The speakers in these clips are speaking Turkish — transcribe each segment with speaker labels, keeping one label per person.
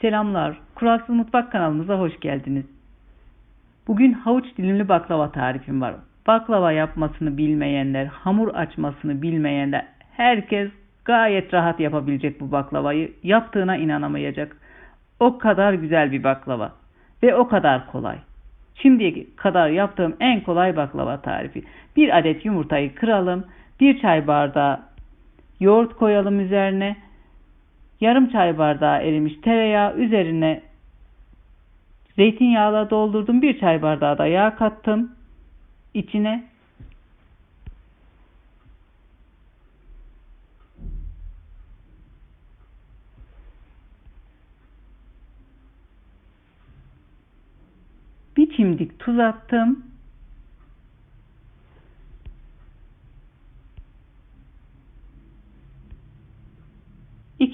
Speaker 1: Selamlar. Kuralsız Mutfak kanalımıza hoş geldiniz. Bugün havuç dilimli baklava tarifim var. Baklava yapmasını bilmeyenler, hamur açmasını bilmeyenler, herkes gayet rahat yapabilecek bu baklavayı. Yaptığına inanamayacak. O kadar güzel bir baklava ve o kadar kolay. Şimdiye kadar yaptığım en kolay baklava tarifi. Bir adet yumurtayı kıralım. Bir çay bardağı yoğurt koyalım üzerine. Yarım çay bardağı erimiş tereyağı üzerine zeytinyağla doldurdum. Bir çay bardağı da yağ kattım. içine bir çimdik tuz attım.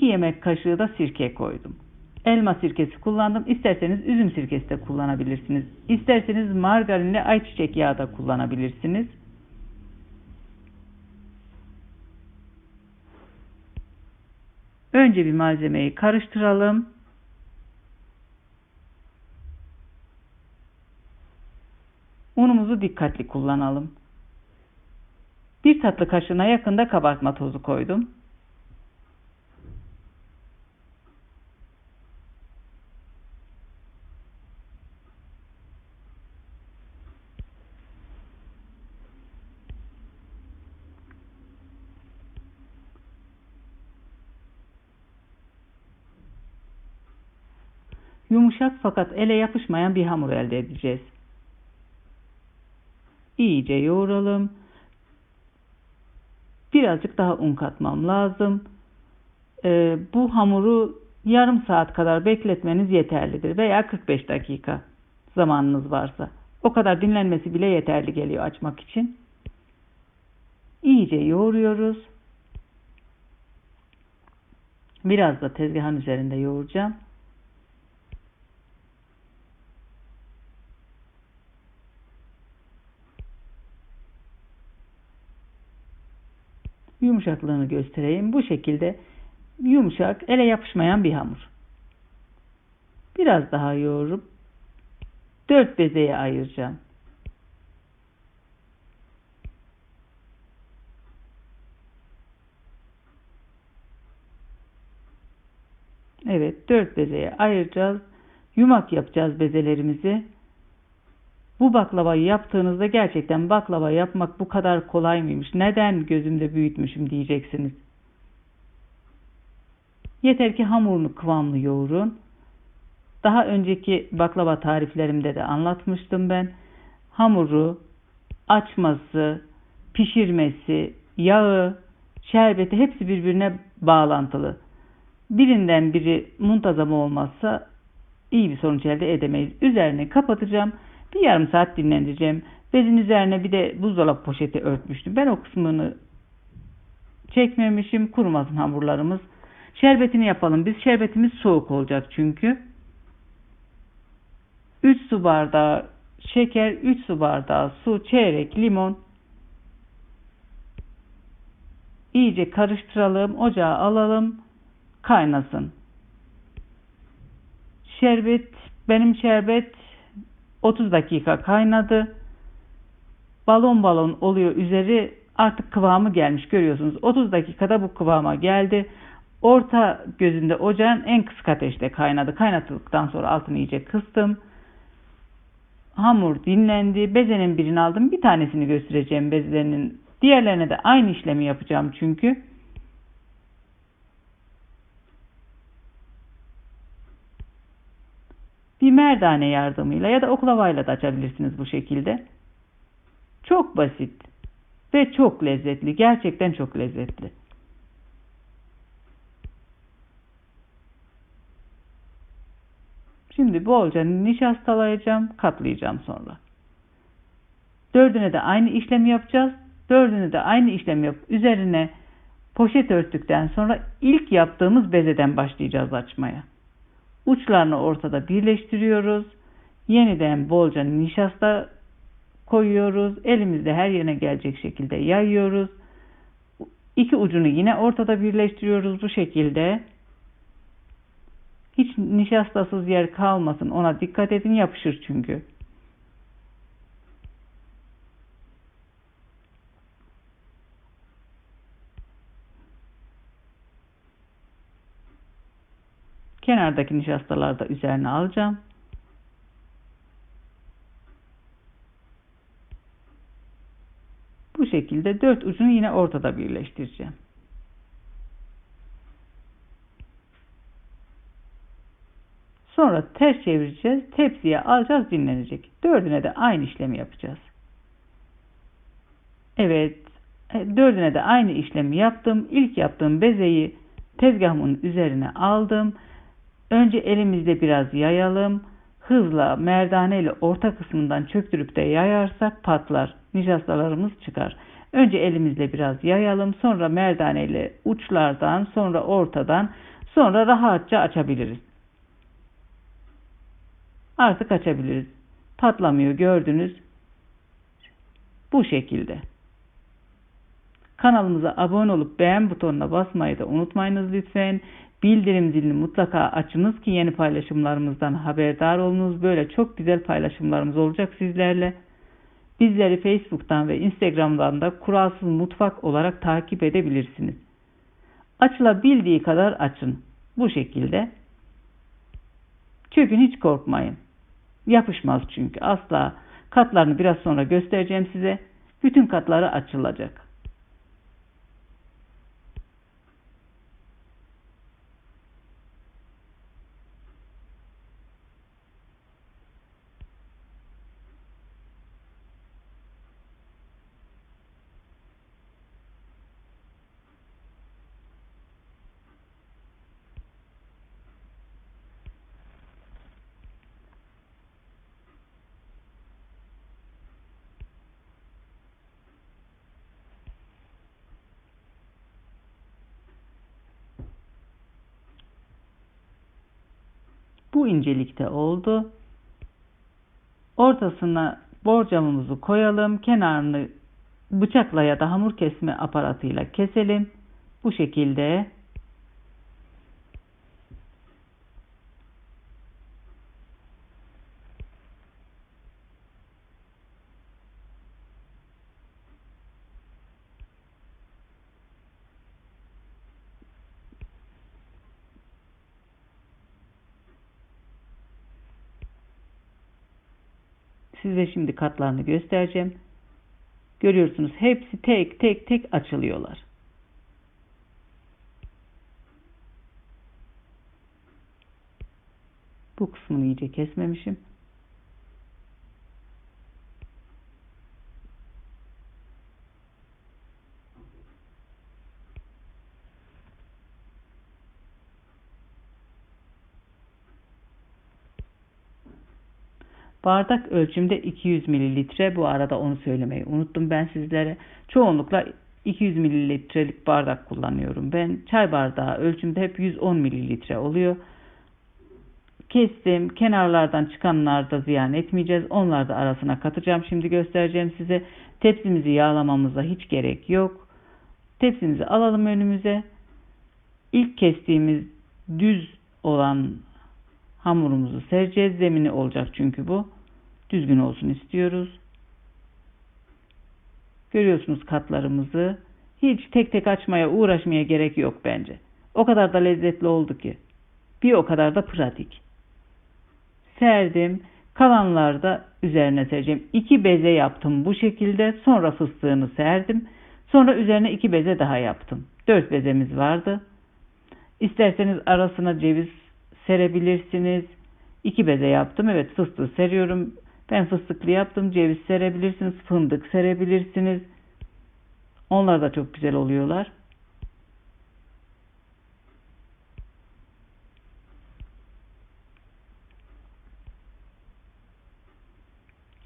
Speaker 1: İki yemek kaşığı da sirke koydum. Elma sirkesi kullandım. İsterseniz üzüm sirkesi de kullanabilirsiniz. İsterseniz margarinle ayçiçek yağı da kullanabilirsiniz. Önce bir malzemeyi karıştıralım. Unumuzu dikkatli kullanalım. Bir tatlı kaşığına yakında kabartma tozu koydum. Yumuşak fakat ele yapışmayan bir hamur elde edeceğiz. İyice yoğuralım. Birazcık daha un katmam lazım. Ee, bu hamuru yarım saat kadar bekletmeniz yeterlidir veya 45 dakika zamanınız varsa. O kadar dinlenmesi bile yeterli geliyor açmak için. İyice yoğuruyoruz. Biraz da tezgahın üzerinde yoğuracağım. Yumuşaklığını göstereyim. Bu şekilde yumuşak, ele yapışmayan bir hamur. Biraz daha yoğurup dört bezeye ayıracağım. Evet, dört bezeye ayıracağız. Yumak yapacağız bezelerimizi. Bu baklavayı yaptığınızda gerçekten baklava yapmak bu kadar kolay mıymış? Neden gözümde büyütmüşüm diyeceksiniz. Yeter ki hamurunu kıvamlı yoğurun. Daha önceki baklava tariflerimde de anlatmıştım ben. Hamuru, açması, pişirmesi, yağı, şerbeti hepsi birbirine bağlantılı. Birinden biri muntazam olmazsa iyi bir sonuç elde edemeyiz. Üzerine kapatacağım. Bir yarım saat dinlendireceğim. Bezin üzerine bir de buzdolabı poşeti örtmüştüm. Ben o kısmını çekmemişim. Kurumasın hamurlarımız. Şerbetini yapalım. Biz şerbetimiz soğuk olacak çünkü. 3 su bardağı şeker, 3 su bardağı su, çeyrek limon. İyice karıştıralım. Ocağa alalım. Kaynasın. Şerbet, benim şerbet 30 dakika kaynadı. Balon balon oluyor üzeri artık kıvamı gelmiş görüyorsunuz. 30 dakikada bu kıvama geldi. Orta gözünde ocağın en kısık ateşte kaynadı. Kaynatıldıktan sonra altını iyice kıstım. Hamur dinlendi. Bezenin birini aldım. Bir tanesini göstereceğim bezenin. Diğerlerine de aynı işlemi yapacağım çünkü. Bir merdane yardımıyla ya da oklavayla da açabilirsiniz bu şekilde. Çok basit ve çok lezzetli. Gerçekten çok lezzetli. Şimdi bolca nişastalayacağım, katlayacağım sonra. Dördüne de aynı işlemi yapacağız. Dördünü de aynı işlemi yap. Üzerine poşet örttükten sonra ilk yaptığımız bezeden başlayacağız açmaya. Uçlarını ortada birleştiriyoruz. Yeniden bolca nişasta koyuyoruz. Elimizde her yerine gelecek şekilde yayıyoruz. İki ucunu yine ortada birleştiriyoruz bu şekilde. Hiç nişastasız yer kalmasın. Ona dikkat edin yapışır çünkü. Kenardaki nişastaları da üzerine alacağım. Bu şekilde dört ucunu yine ortada birleştireceğim. Sonra ters çevireceğiz. Tepsiye alacağız dinlenecek. Dördüne de aynı işlemi yapacağız. Evet. E, dördüne de aynı işlemi yaptım. İlk yaptığım bezeyi tezgahımın üzerine aldım. Önce elimizde biraz yayalım. Hızla merdane ile orta kısmından çöktürüp de yayarsak patlar. Nişastalarımız çıkar. Önce elimizle biraz yayalım. Sonra merdane ile uçlardan sonra ortadan sonra rahatça açabiliriz. Artık açabiliriz. Patlamıyor gördünüz. Bu şekilde. Kanalımıza abone olup beğen butonuna basmayı da unutmayınız lütfen. Bildirim zilini mutlaka açınız ki yeni paylaşımlarımızdan haberdar olunuz. Böyle çok güzel paylaşımlarımız olacak sizlerle. Bizleri Facebook'tan ve Instagram'dan da kuralsız mutfak olarak takip edebilirsiniz. Açılabildiği kadar açın. Bu şekilde. Çökün hiç korkmayın. Yapışmaz çünkü asla. Katlarını biraz sonra göstereceğim size. Bütün katları açılacak. Bu incelikte oldu. Ortasına borcamımızı koyalım. Kenarını bıçakla ya da hamur kesme aparatıyla keselim. Bu şekilde Size şimdi katlarını göstereceğim. Görüyorsunuz hepsi tek tek tek açılıyorlar. Bu kısmını iyice kesmemişim. Bardak ölçümde 200 mililitre. Bu arada onu söylemeyi unuttum ben sizlere. Çoğunlukla 200 mililitrelik bardak kullanıyorum. Ben çay bardağı ölçümde hep 110 mililitre oluyor. Kestim. Kenarlardan çıkanlar da ziyan etmeyeceğiz. Onları da arasına katacağım. Şimdi göstereceğim size. Tepsimizi yağlamamıza hiç gerek yok. Tepsimizi alalım önümüze. İlk kestiğimiz düz olan hamurumuzu sereceğiz. Zemini olacak çünkü bu düzgün olsun istiyoruz. Görüyorsunuz katlarımızı. Hiç tek tek açmaya uğraşmaya gerek yok bence. O kadar da lezzetli oldu ki. Bir o kadar da pratik. Serdim. Kalanlar da üzerine sereceğim. İki beze yaptım bu şekilde. Sonra fıstığını serdim. Sonra üzerine iki beze daha yaptım. Dört bezemiz vardı. İsterseniz arasına ceviz serebilirsiniz. İki beze yaptım. Evet fıstığı seriyorum. Ben fıstıklı yaptım. Ceviz serebilirsiniz. Fındık serebilirsiniz. Onlar da çok güzel oluyorlar.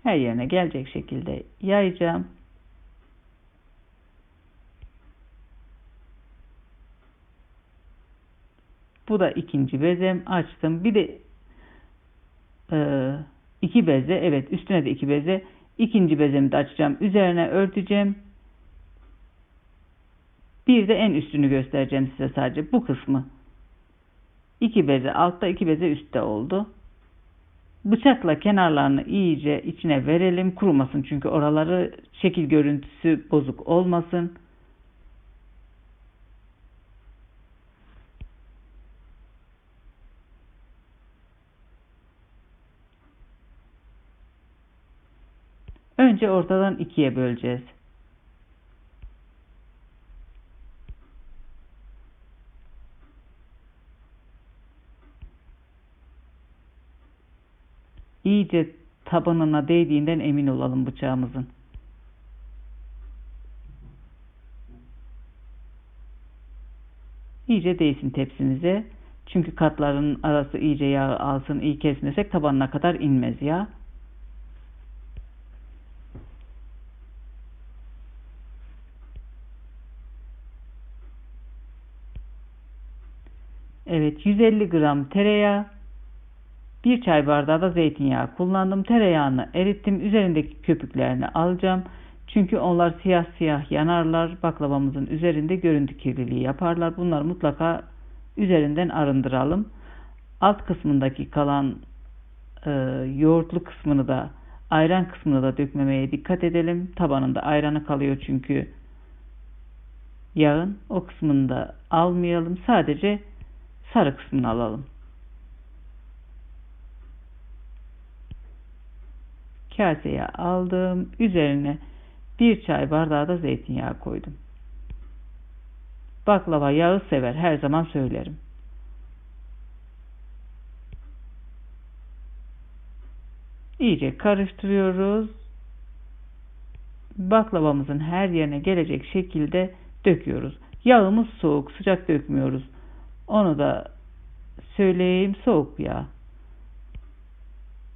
Speaker 1: Her yerine gelecek şekilde yayacağım. Bu da ikinci bezem. Açtım. Bir de e, iki beze evet üstüne de iki beze ikinci bezemi de açacağım üzerine örteceğim bir de en üstünü göstereceğim size sadece bu kısmı İki beze altta iki beze üstte oldu. Bıçakla kenarlarını iyice içine verelim. Kurumasın çünkü oraları şekil görüntüsü bozuk olmasın. Önce ortadan ikiye böleceğiz. İyice tabanına değdiğinden emin olalım bıçağımızın. İyice değsin tepsimize. Çünkü katların arası iyice yağ alsın. iyi kesmesek tabanına kadar inmez yağ. Evet 150 gram tereyağı, bir çay bardağı da zeytinyağı kullandım. Tereyağını erittim. Üzerindeki köpüklerini alacağım. Çünkü onlar siyah siyah yanarlar. Baklavamızın üzerinde görüntü kirliliği yaparlar. Bunları mutlaka üzerinden arındıralım. Alt kısmındaki kalan e, yoğurtlu kısmını da ayran kısmını da dökmemeye dikkat edelim. Tabanında ayranı kalıyor çünkü yağın. O kısmını da almayalım. Sadece sarı kısmını alalım. Kaseye aldım. Üzerine bir çay bardağı da zeytinyağı koydum. Baklava yağı sever. Her zaman söylerim. İyice karıştırıyoruz. Baklavamızın her yerine gelecek şekilde döküyoruz. Yağımız soğuk, sıcak dökmüyoruz. Onu da söyleyeyim soğuk yağ.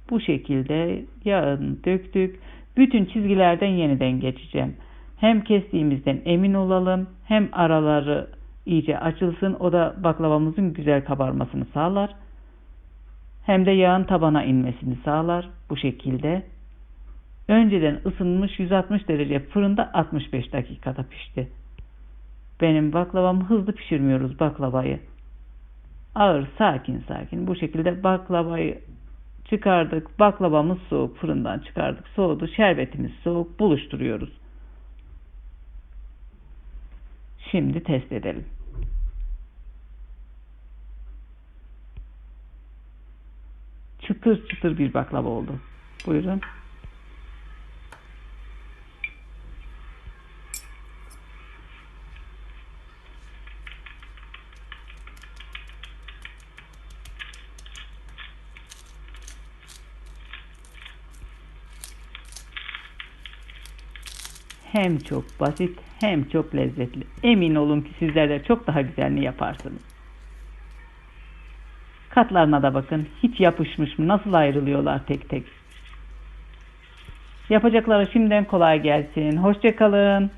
Speaker 1: Bu şekilde yağını döktük. Bütün çizgilerden yeniden geçeceğim. Hem kestiğimizden emin olalım hem araları iyice açılsın. O da baklavamızın güzel kabarmasını sağlar. Hem de yağın tabana inmesini sağlar. Bu şekilde. Önceden ısınmış 160 derece fırında 65 dakikada pişti. Benim baklavamı hızlı pişirmiyoruz baklavayı. Ağır sakin sakin bu şekilde baklavayı çıkardık. Baklavamız soğuk fırından çıkardık. Soğudu. Şerbetimiz soğuk. Buluşturuyoruz. Şimdi test edelim. Çıtır çıtır bir baklava oldu. Buyurun. Hem çok basit hem çok lezzetli. Emin olun ki sizler de çok daha güzelini yaparsınız. Katlarına da bakın. Hiç yapışmış mı? Nasıl ayrılıyorlar tek tek. Yapacakları şimdiden kolay gelsin. Hoşçakalın.